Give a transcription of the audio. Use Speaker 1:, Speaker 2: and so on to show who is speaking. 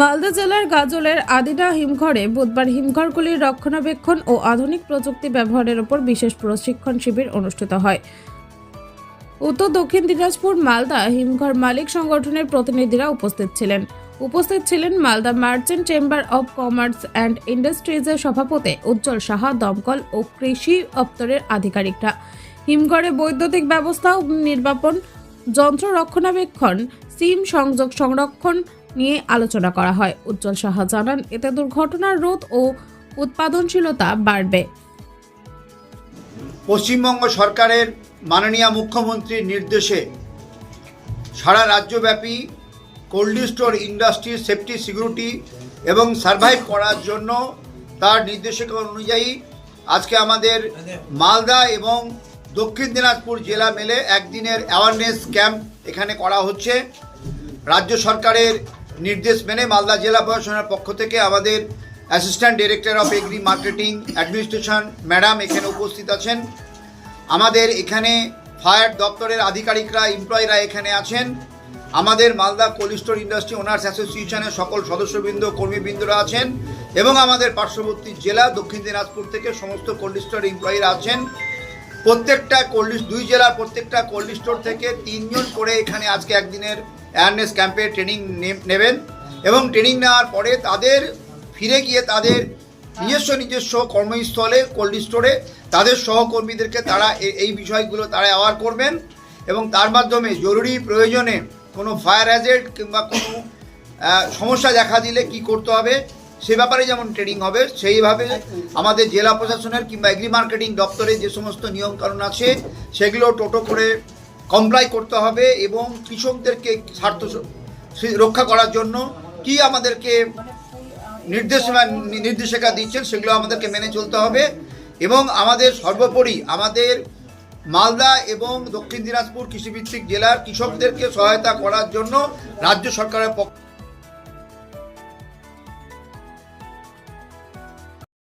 Speaker 1: মালদা জেলার গাজলের আদিনা হিমঘরে বুধবার হিমঘরগুলির রক্ষণাবেক্ষণ ও আধুনিক প্রযুক্তি ব্যবহারের উপর বিশেষ প্রশিক্ষণ শিবির অনুষ্ঠিত হয়। উত্তর দক্ষিণ দিনাজপুর মালদা হিমঘর মালিক সংগঠনের প্রতিনিধিরা উপস্থিত ছিলেন। উপস্থিত ছিলেন Malda merchant chamber of commerce and ইন্ডাস্ট্রিজের সভাপতি উজ্জ্বল সাহা, দমকল ও কৃষি দপ্তরের আধিকারিকরা। হিমঘরে বৈদ্যুতিক ব্যবস্থা, নির্বাপন, যন্ত্র রক্ষণাবেক্ষণ, সিম সংযোগ সংরক্ষণ নিয়ে আলোচনা করা হয়। উজ্জ্বল সাহা জানান, এতে দুর্ঘটনার রোধ ও উৎপাদনশীলতা বাড়বে।
Speaker 2: পশ্চিমবঙ্গ সরকারের মাননীয় মুখ্যমন্ত্রীর নির্দেশে সারা রাজ্যব্যাপী cold store industry safety, security এবং সার্ভাইভ করার জন্য তার নির্দেশিকা অনুযায়ী আজকে আমাদের মালদা এবং দক্ষিণ দিনাজপুর জেলা মেলে একদিনের অ্যাওয়ারনেস ক্যাম্প এখানে করা হচ্ছে। রাজ্য সরকারের নির্দেশ মেনে মালদা জেলা প্রশাসনের পক্ষ থেকে আমাদের assistant director of agri marketing administration madam এখানে উপস্থিত আছেন। আমাদের এখানে ফায়ার দপ্তরের আধিকারিকরা এমপ্লয়িরা এখানে আছেন। আমাদের Malda cold store industry owners অ্যাসোসিয়েশনের সকল সদস্যবৃন্দ, কর্মীবৃন্দরা আছেন। এবং আমাদের পার্শ্ববর্তী জেলা, দক্ষিণ দিনাজপুর থেকে সমস্ত কোল্ড স্টোর এমপ্লয়িরা আছেন। প্রত্যেকটা কোল্ড দুই জেলার প্রত্যেকটা কোল্ড স্টোর থেকে তিনজন করে এখানে আজকে একদিনের অ্যাওয়ারনেস ক্যাম্পে ট্রেনিং নেবেন। এবং ট্রেনিং নেওয়ার পরে তাদের ফিরে গিয়ে তাদের নিজস্ব নিজস্ব কর্মস্থলে কোল্ড স্টোরে তাদের সহকর্মীদেরকে তারা এই বিষয়গুলো তারা অ্যাওয়ার করবেন। এবং তার মাধ্যমে জরুরি প্রয়োজনে কোনো ফায়ার হ্যাজেড কিংবা কোনো সমস্যা দেখা দিলে কি করতে হবে সে ব্যাপারে যেমন ট্রেনিং হবে সেইভাবে আমাদের জেলা প্রশাসনের কিংবা এগ্রি মার্কেটিং দপ্তরে যে সমস্ত নিয়মকানুন আছে সেগুলো টোটো করে কমপ্লাই করতে হবে এবং কৃষকদেরকে স্বার্থ রক্ষা করার জন্য কি আমাদেরকে নির্দেশনা নির্দেশিকা দিচ্ছেন সেগুলো আমাদেরকে মেনে চলতে হবে এবং আমাদের সর্বোপরি আমাদের মালদা এবং দক্ষিণ দিনাজপুর কৃষিভিত্তিক জেলার কৃষকদেরকে সহায়তা করার জন্য রাজ্য সরকারের পক্ষ